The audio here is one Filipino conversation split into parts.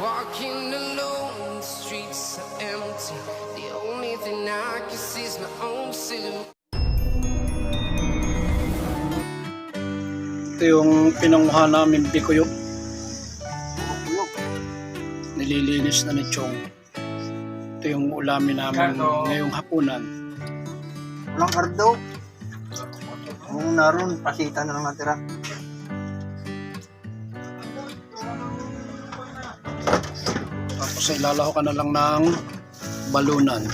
Walking alone, the streets are empty. The only thing I can see is my own silhouette. Ito yung pinanguha namin bikuyok. Nililinis na ni Chong. Ito yung ulamin namin Cardo. ngayong hapunan. Walang kardo. Kung naroon, pasita na lang natira. Tapos ay lalaho ka na lang ng balunan.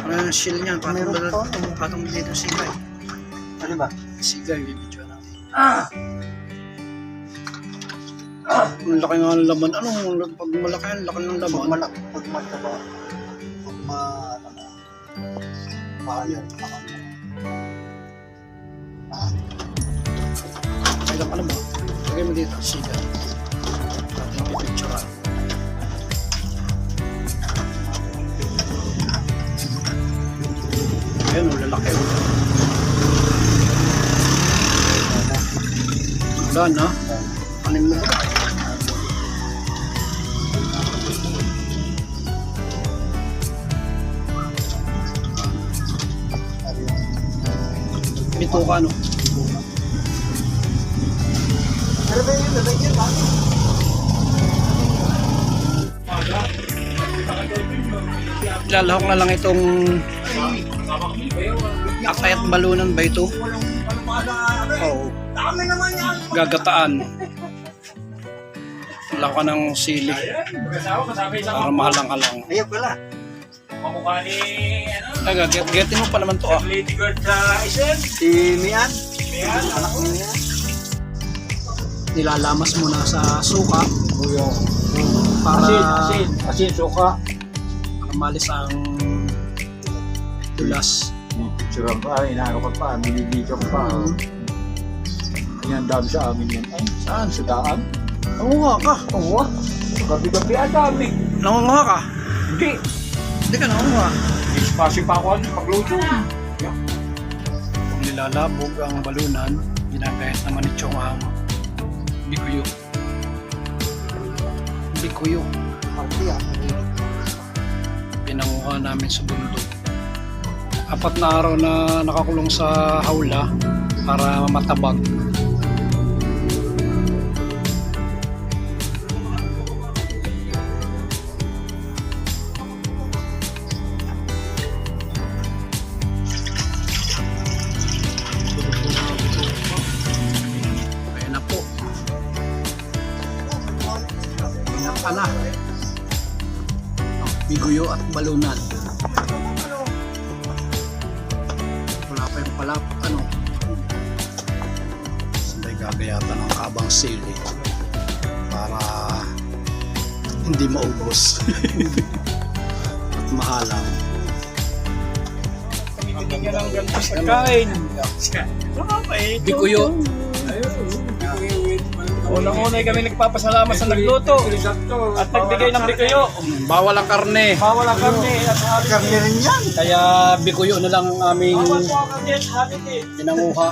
Ano yung shield niyan? Patong Meron balon. pa. Patong dito sigay. Ano ba? Sigay, bibidyo natin. Ang laki nga ng laman. Ano? Pag malaki ang laki ng Pag laman. malak, pag mataba, pag ma, ano, maayon, Ay lang, ano ba? Lagay mo dito, sigay. Ayan, oh, lalaki. Wala na. Anin mo ba? Bito ka, no? Ano ba yun? Yun? ba? Lalahok na lang itong akayat balunan ba ito? Oo. Yan! Gagataan. Wala ka ng sili. Para mahalang ka lang. Ayun pala. Kamukha ni, ano, Naga, get, getin mo pa naman to ah. lady guard sa isen. Si Mian. Ayan. Anak ni Mian. Nilalamas muna sa suka para, Asin, asin, asin, suka. Para malis ang tulas. Picture pa, inaano ka pa, binibidyo ka pa. Ayan, dami sa amin yan. Ay, saan? Sa daan? Nangunguha ka. Oo. Gabi-gabi ang dami. Nangunguha ka. Hindi. Hindi ka nangunguha. Ispasi pa ako ano, pagluto. Kung nilalabog ang balunan, ginagayat naman ni Chong ang bikuyo. Bikuyo. Party pinanguha namin sa bundok. Apat na araw na nakakulong sa hawla para matabag. Ayan na po. Ayan na. Biguyo at balunan. Wala pa yung pala, ano. Sabay gagayatan ng kabang sili para hindi maubos. at mahalang. Bigyan ng ganito sa kain. Biguyo. Unang-una kami nagpapasalamat sa nagluto at nagbigay ng bikuyo. Bawal ang karne. Bawal ang kami at. Karne rin yan. Kaya biguyo na lang ang aming pinanguha.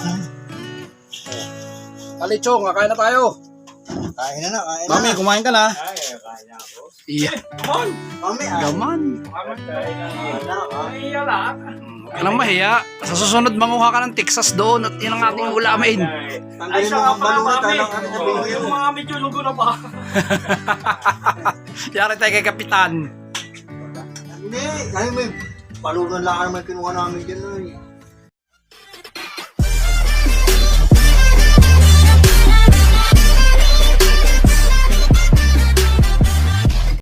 Kalichong, kakain na tayo. Kain na na, kain na. Mami, kumain ka na. Ay, kaya na ako. Iya. Come on! Mami, ah. Gaman. Kain na. Kain na, ah. Ay, yala. Anong mahiya? Sa susunod manguha ka ng Texas doon at yun ang ating ulamin. Mo ang balunat, alam kami na Yung mga medyo lugo na ba? Yari tayo kay Kapitan. Hindi, kaya may balunan lang naman kinuha namin dyan. eh.